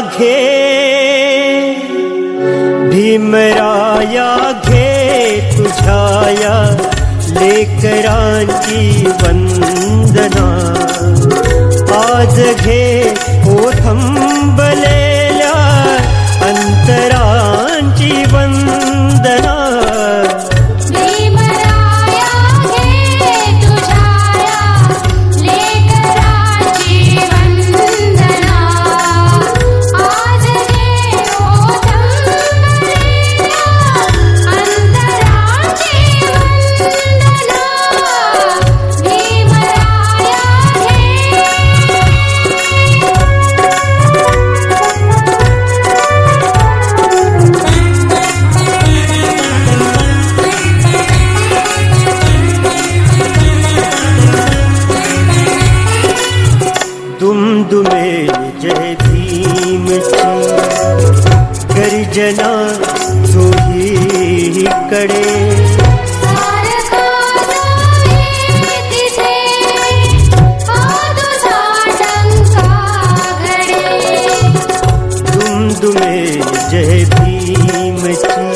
घे भीमराया घे तुझाया लेकरांची वंदना. आज घे दुमे जय भीमची गर्जना चोहीकडे दुमे जय भीमची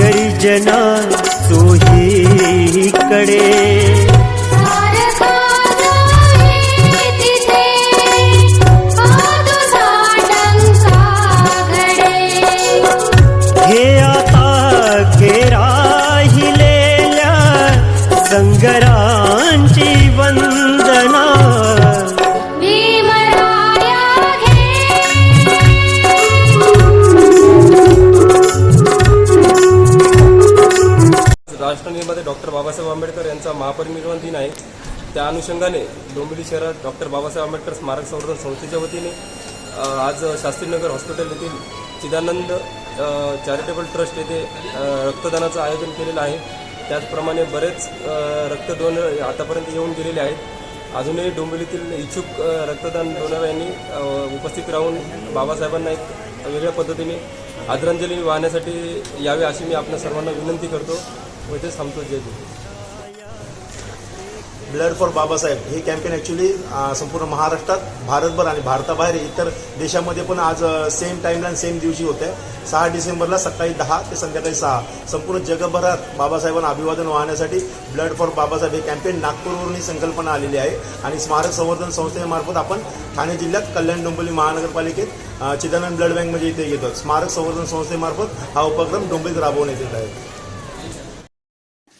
गर्जना चोहीकडे कड़े। महापरिनिर्वाण दिन आहे. त्या अनुषंगाने डोंबिवली शहरात डॉक्टर बाबासाहेब आंबेडकर स्मारक संवर्धन संस्थेच्या वतीने आज शास्त्रीनगर हॉस्पिटल येथील चिदानंद चॅरिटेबल ट्रस्ट येथे रक्तदानाचं आयोजन केलेलं आहे. त्याचप्रमाणे बरेच अ, आतापर्यंत येऊन गेलेले आहेत. अजूनही डोंबिवलीतील इच्छुक रक्तदान डोनर यांनी उपस्थित राहून बाबासाहेबांना एक वेगळ्या पद्धतीने आदरांजली वाहण्यासाठी यावे अशी मी आपल्या सर्वांना विनंती करतो. व ते थांबतो. जय ब्लड फॉर बाबासाहेब. हे कॅम्पेन ॲक्च्युली संपूर्ण महाराष्ट्रात भारतभर आणि भारताबाहेर इतर देशामध्ये पण आज सेम टाईमला सेम दिवशी होते आहे सहा डिसेंबरला सकाळी दहा ते संध्याकाळी सहा. संपूर्ण जगभरात बाबासाहेबांना अभिवादन वाहण्यासाठी ब्लड फॉर बाबासाहेब हे कॅम्पेन नागपूरवरून ही संकल्पना आलेली आहे. आणि स्मारक संवर्धन संस्थेमार्फत आपण ठाणे जिल्ह्यात कल्याण डोंबिवली महानगरपालिकेत चिदानंद ब्लड बँक म्हणजे इथे घेतो स्मारक संवर्धन संस्थेमार्फत हा उपक्रम डोंबिवलीत राबवण्यात येत आहे.